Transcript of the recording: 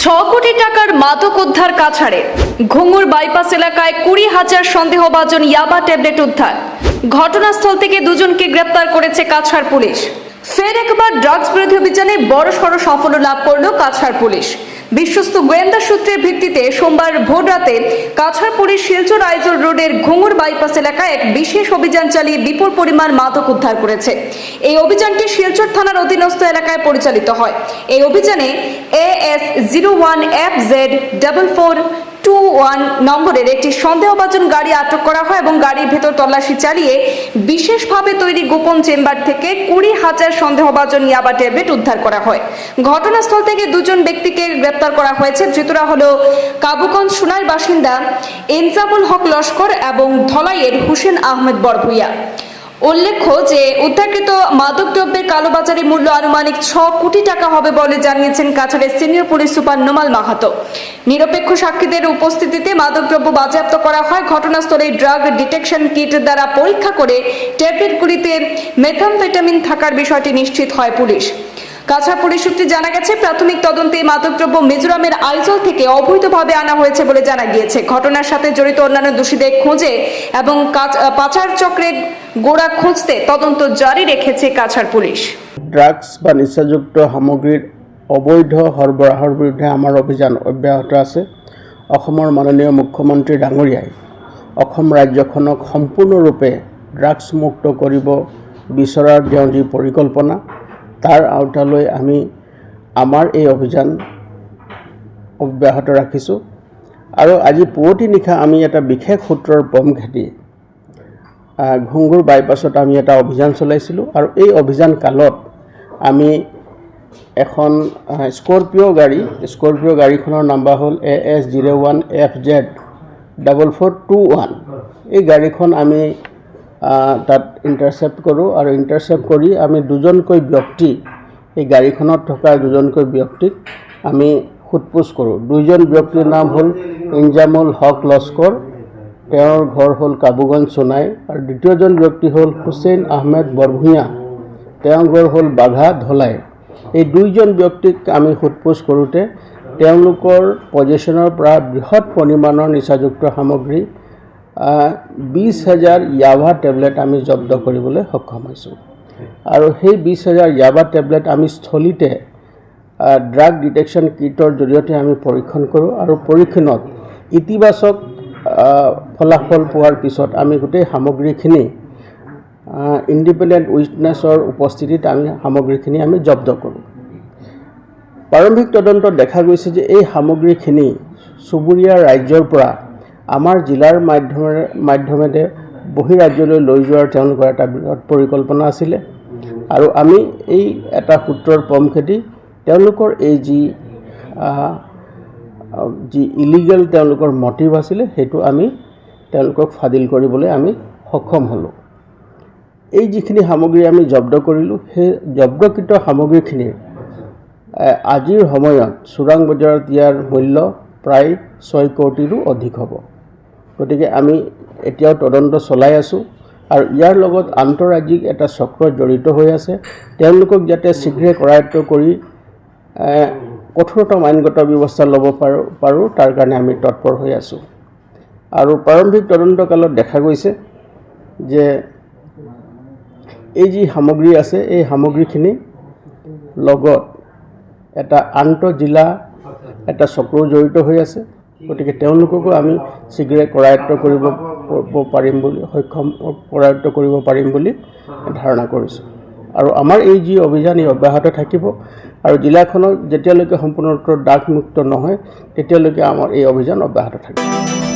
ছ কোটি টাকার মাদক উদ্ধার কাছাড়ে। ঘুঙুর বাইপাস এলাকায় কুড়ি হাজার সন্দেহভাজন ইয়াবা ট্যাবলেট উদ্ধার। ঘটনাস্থল থেকে দুজনকে গ্রেপ্তার করেছে কাছাড় পুলিশ। ফের একবার ড্রাগস বিরোধী অভিযানে বড় সড় সাফল্য লাভ করল কাছাড় পুলিশ। বিশ্বস্ত গোয়েন্দা সূত্রের ভিত্তিতে সোমবার ভোর রাতে কাছারপুরের শিলচর আইজল রোডের ঘুঙুর বাইপাস এলাকায় এক বিশেষ অভিযান চালিয়ে বিপুল পরিমাণ মাদক উদ্ধার করেছে। এই অভিযানটি শিলচর থানার অধীনস্থ এলাকায় পরিচালিত হয়। এই অভিযানে A S zero one F Z double four two one নম্বরের একটি সন্দেহভাজন গাড়ি আটক করা হয় এবং গাড়ির ভেতর তল্লাশি চালিয়ে বিশেষভাবে তৈরি গোপন চেম্বার থেকে কুড়ি হাজার সন্দেহভাজন ইয়াবা ট্যাবলেট উদ্ধার করা হয়। ঘটনাস্থল থেকে দুজন ব্যক্তিকে গ্রেপ্তার করা হয়েছে। ধৃতরা হলো কাবুগঞ্জ সোনার বাসিন্দা এনজামুল হক লস্কর এবং ধলাইয়ের হুসেন আহমেদ বরভুইয়া। উল্লেখ্য যে উদ্ধারকৃত মাদকদ্রব্যের কালোবাজারি মূল্য আনুমানিক ছ কোটি টাকা হবে বলে জানিয়েছেন কাছাড়ের senior police super Numal Mahato. নিরপেক্ষ সাক্ষীদের উপস্থিতিতে মাদকদ্রব্য বাজেয়াপ্ত করা হয়। ঘটনাস্থলে ড্রাগ ডিটেকশন কিট দ্বারা পরীক্ষা করে ট্যাবলেটগুলিতে মেথামফেটামিন থাকার বিষয়টি নিশ্চিত হয় পুলিশ। কাছাড় পুলিশ সূত্রে জানা গেছে, প্রাথমিক তদন্তে মাদকদ্রব্য মিজোরামের আইজল থেকে অবৈধভাবে আনা হয়েছে বলে জানা গিয়েছে। ঘটনার সাথে জড়িত অন্যান্য দোষীদের খোঁজে এবং পাচার চক্রের গোড়া খুঁজতে তদন্ত জারি রেখেছে কাছাড় পুলিশ। ড্রাগস বা নিচাযুক্ত সামগ্ৰীৰ অবৈধ সৰবৰাহৰ বিৰুদ্ধে আমাৰ অভিযান অব্যাহত আছে। অসমৰ মাননীয় মুখ্যমন্ত্ৰী ডাঙৰীয়াই অসম ৰাজ্যখনক সম্পূৰ্ণৰূপে ড্ৰাগছমুক্ত কৰিব বিচৰাৰ তেওঁৰ যি পৰিকল্পনা তাৰ আওতালৈ আমি আমাৰ এই অভিযান অব্যাহত ৰাখিছোঁ। আৰু আজি পুৱতি নিশা আমি এটা বিশেষ সূত্ৰৰ পম খেদি ঘুংগুৰ বাইপাছত আমি এটা অভিযান চলাইছিলোঁ। আৰু এই অভিযান কালত আমি এখন স্কৰপিঅ' গাড়ী, স্কৰপিঅ' গাড়ীখনৰ নাম্বাৰ হ'ল A S zero' one F Z double four two one এই গাড়ীখন আমি তাত ইণ্টাৰচেপ্ট কৰোঁ আৰু ইণ্টাৰচেপ্ট কৰি আমি দুজনকৈ ব্যক্তি, এই গাড়ীখনত থকা দুজনকৈ ব্যক্তিক আমি সোধপোছ কৰোঁ। দুইজন ব্যক্তিৰ নাম হ'ল ইনজামুল হক লস্কৰ, তেওঁৰ ঘৰ হ'ল কাবুগঞ্জ সোণাই আৰু দ্বিতীয়জন ব্যক্তি হ'ল হুছেইন আহমেদ বৰভূঞা, তেওঁৰ ঘৰ হ'ল বাঘা ধলাই। এই দুইজন ব্যক্তিক আমি সোধপোছ কৰোঁতে তেওঁলোকৰ পজিশ্যনৰ পৰা বৃহৎ পৰিমাণৰ নিচাযুক্ত সামগ্ৰী বিছ হাজাৰ য়াভা টেবলেট আমি জব্দ কৰিবলৈ সক্ষম হৈছোঁ। আৰু সেই বিছ হাজাৰ য়াভা টেবলেট আমি স্থলীতে ড্ৰাগ ডিটেকশ্যন কিটৰ জৰিয়তে আমি পৰীক্ষণ কৰোঁ আৰু পৰীক্ষণত ইতিবাচক ফলাফল পোৱাৰ পিছত আমি গোটেই সামগ্ৰীখিনি ইণ্ডিপেণ্ডেণ্ট উইটনেছৰ উপস্থিতিত আমি সামগ্ৰীখিনি আমি জব্দ কৰোঁ। প্ৰাৰম্ভিক তদন্তত দেখা গৈছে যে এই সামগ্ৰীখিনি চুবুৰীয়া ৰাজ্যৰ পৰা আমাৰ জিলাৰ মাধ্যমেৰে মাধ্যমেৰে বহিৰাজ্যলৈ লৈ যোৱাৰ তেওঁলোকৰ এটা বৃহৎ পৰিকল্পনা আছিলে। আৰু আমি এই এটা সূত্ৰৰ পম খেদি তেওঁলোকৰ এই যি যি ইলিগেল তেওঁলোকৰ মটিভ আছিলে, সেইটো আমি তেওঁলোকক ফাদিল কৰিবলৈ আমি সক্ষম হ'লোঁ। এই যিখিনি সামগ্ৰী আমি জব্দ কৰিলোঁ, সেই জব্দকৃত সামগ্ৰীখিনিৰ আজিৰ সময়ত চোৰাং বজাৰত ইয়াৰ মূল্য প্ৰায় ছয় কোটিৰো অধিক হ'ব। গতিকে আমি এতিয়াও তদন্ত চলাই আছোঁ। আৰু ইয়াৰ লগত আন্তঃৰাজ্যিক এটা চক্ৰ জড়িত হৈ আছে। তেওঁলোকক যাতে শীঘ্ৰে কৰায়ত্ব কৰি কঠোৰতম আইনগত ব্যৱস্থা ল'ব পাৰোঁ পাৰোঁ, তাৰ কাৰণে আমি তৎপৰ হৈ আছোঁ। আৰু প্ৰাৰম্ভিক তদন্তকালত দেখা গৈছে যে এই যি সামগ্ৰী আছে, এই সামগ্ৰীখিনি লগত এটা আন্তঃজিলা এটা চক্ৰও জড়িত হৈ আছে। গতিকে তেওঁলোককো আমি শীঘ্ৰে কৰায়ত্ব কৰিব পাৰিম বুলি, সক্ষম কৰায়ত্ব কৰিব পাৰিম বুলি ধাৰণা কৰিছোঁ। আৰু আমাৰ এই যি অভিযান এই অব্যাহত থাকিব আৰু জিলাখনক যেতিয়ালৈকে সম্পূৰ্ণৰূপে দাগমুক্ত নহয়, তেতিয়ালৈকে আমাৰ এই অভিযান অব্যাহত থাকিব।